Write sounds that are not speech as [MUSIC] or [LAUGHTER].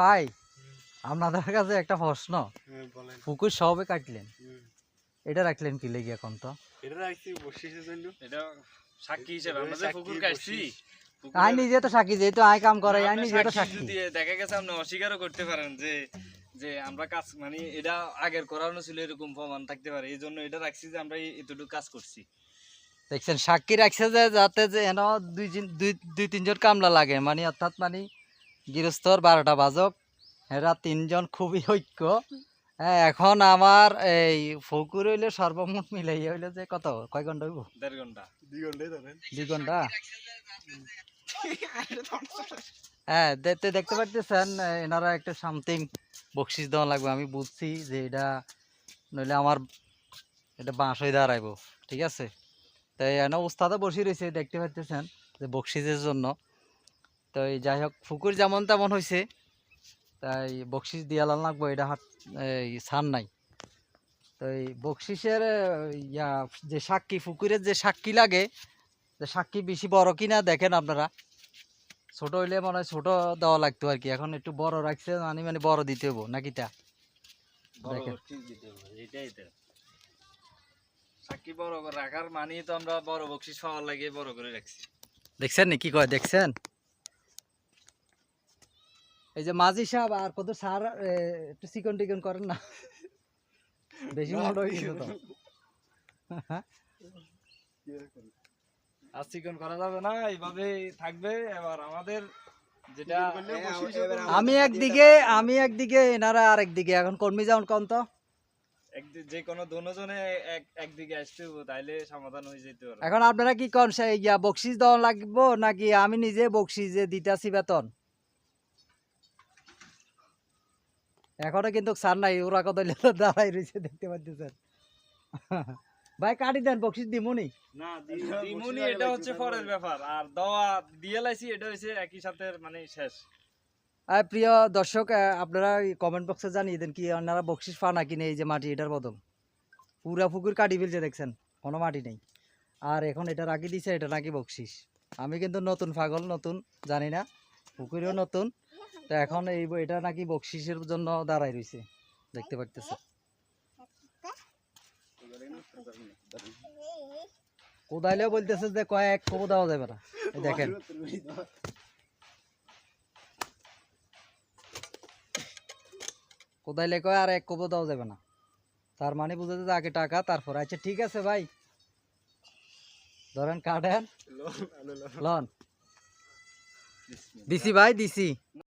ভাই আপনাদের কাছে একটা প্রশ্ন। হ্যাঁ, পুকুর সবে কাটলেন। এটা রাখলেন কি লেগে এখন তো? এটা রাখছি বসিসের জন্য। এটা সাক্ষী হিসেবে আমরা যে পুকুর কাটছি। আই নিজে তো সাক্ষী যেহেতু আই কাম করে আই নিজে তো সাক্ষী দেখা গেছে আপনি অস্বীকারও করতে পারেন যে যে আমরা কাজ মানে এটা আগের করানো ছিল এরকম প্রমাণ থাকতে পারে। এই জন্য এটা রাখছি যে আমরা এতটুকু কাজ করছি। দেখছেন সাক্ষী রাখছে যে যাতে যে এন দুই দুই তিনজন কামলা লাগে। মানে অর্থাৎ মানে গৃহস্থর বারোটা বাজক। এরা তিনজন খুবই ঐক্য। হ্যাঁ এখন আমার এই ফকুর হইলে সর্বমোট মিলাই হইলে যে কত? কয় ঘণ্টা হইব? দেড় ঘণ্টা দুই ধরেন। দুই ঘণ্টা হ্যাঁ [LAUGHS] দেখতে দেখতে পারতেছেন এনারা একটা সামথিং বকশিস দেওয়া লাগবে আমি বুঝছি যে এটা নইলে আমার এটা বাঁশ হয়ে দাঁড়াইব ঠিক আছে? তাই এনে উস্তাদে বসে রয়েছে দেখতে পারতেছেন যে বকশিসের জন্য। তো এই যাই হোক ফুকুর যেমন তেমন হয়েছে তাই বকশিস দিয়ালাল লাগবো এটা হাত এই ছান নাই। তো এই বকশিসের ইয়া যে সাক্ষী ফুকুরের যে সাক্ষী লাগে যে সাক্ষী বেশি বড় কিনা দেখেন আপনারা। ছোট হইলে মনে হয় ছোট দেওয়া লাগতো আর কি এখন একটু বড় রাখছে মানে মানে বড় দিতে হব নাকি তা? বড় দেখেন। বকশিস দিতে হবে এটাই তো সাক্ষী বড় করে রাখার মানেই তো আমরা বড় বকশিস পাওয়ার লাগে বড় করে রাখছি দেখছেন নি কি কয় দেখছেন এই যে মাঝি সাহেব আর কত সার একটু চিকন টিকন করেন না। বেশি মোটা হয়ে গেছে তো। আর চিকন করা যাবে না এইভাবে থাকবে। এবার আমাদের যেটা আমি একদিকে আমি একদিকে এনারা আরেকদিকে এখন কর্মী যাও কোন তো। একদি- যে কোনো দুজনে একদিকে আসতে তাইলে সমাধান হয়ে যেতে পারে এখন আপনারা কি কোন? সে ইয়া বকশিস দেওয়া লাগবো নাকি আমি নিজে বকশিস যে দিতাছি বেতন? এখনও কিন্তু সার নাই ওরা কত দাঁড়াই রয়েছে দেখতে পাচ্ছেন ভাই কাটি দেন বকশিস দিমুনি। না দিমুনি এটা হচ্ছে পরের ব্যাপার আর দেওয়া দিয়ে লাইছি এটা হচ্ছে একই সাথে মানে শেষ। আর প্রিয় দর্শক আপনারা কমেন্ট বক্সে জানিয়ে দেন কি আপনারা বকশিস পান নাকি নেই যে মাটি এটার বদল। পুরা পুকুর কাটি ফেলছে দেখছেন কোনো মাটি নেই। আর এখন এটা রাখি দিছে এটা নাকি বকশিস। আমি কিন্তু নতুন পাগল নতুন জানি না। পুকুরেও নতুন তো এখন এই এটা নাকি বকশিসের জন্য দাঁড়াই রয়েছে দেখতে পারতেছে। কোদাইলেও বলতেছে যে কয়েক কবু দেওয়া যাবে না এই দেখেন। কোদাইলে কয় আর এক কবু দেওয়া যাবে না। তার মানে বুঝাতে যে আগে টাকা তারপর। আচ্ছা ঠিক আছে ভাই। ধরেন কাটেন লন দিছি ভাই দিছি।